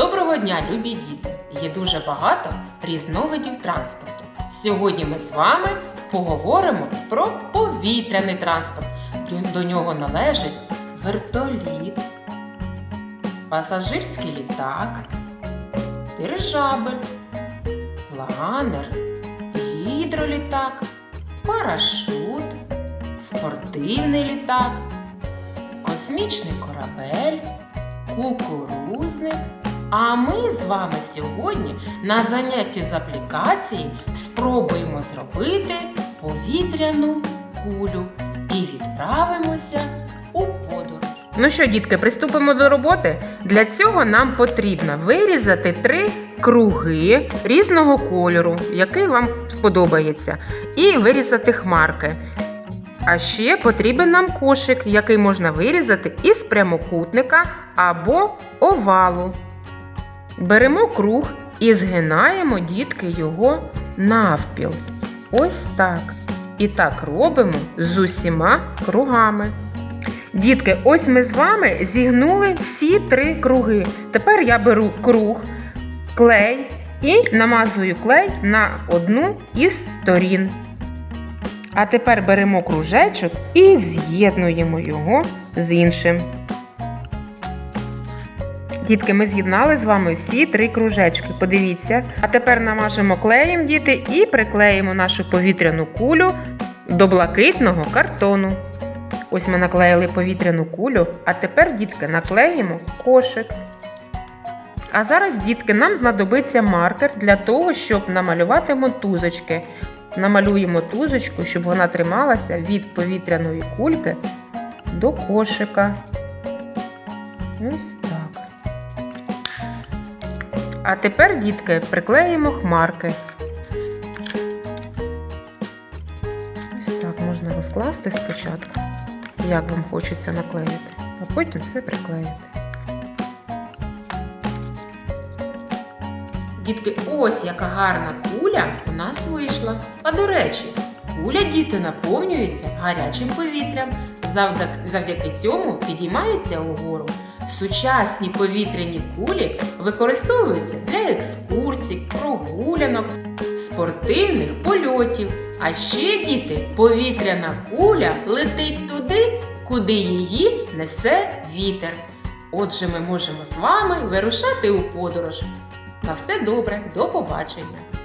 Доброго дня, любі діти! Є дуже багато різновидів транспорту. Сьогодні ми з вами поговоримо про повітряний транспорт. До- нього належить вертоліт, пасажирський літак, дирижабель, планер, гідролітак, парашут, спортивний літак, космічний корабель, кукурузник. А ми з вами сьогодні на занятті з аплікації спробуємо зробити повітряну кулю і відправимося у подорож. Ну що, дітки, приступимо до роботи. Для цього нам потрібно вирізати три круги різного кольору, який вам сподобається, і вирізати хмарки. А ще потрібен нам кошик, який можна вирізати із прямокутника або овалу. Беремо круг і згинаємо дітки його навпіл. Ось так. І так робимо з усіма кругами. Дітки, ось ми з вами зігнули всі три круги. Тепер я беру круг, клей і намазую клей на одну із сторін. А тепер беремо кружечок і з'єднуємо його з іншим. Дітки, ми з'єднали з вами всі три кружечки. Подивіться. А тепер намажемо клеєм, діти, і приклеїмо нашу повітряну кулю до блакитного картону. Ось ми наклеїли повітряну кулю, а тепер, дітки, наклеїмо кошик. А зараз, дітки, нам знадобиться маркер для того, щоб намалювати мотузочки. Намалюємо тузочку, щоб вона трималася від повітряної кульки до кошика. Ось. А тепер, дітки, приклеїмо хмарки. Ось так можна розкласти спочатку, як вам хочеться наклеїти, а потім все приклеїти. Дітки, ось яка гарна куля у нас вийшла. А до речі, куля діти наповнюється гарячим повітрям. Завдяки, цьому підіймається угору. Сучасні повітряні кулі використовуються для екскурсій, прогулянок, спортивних польотів. А ще діти, повітряна куля летить туди, куди її несе вітер. Отже, ми можемо з вами вирушати у подорож. На все добре, до побачення!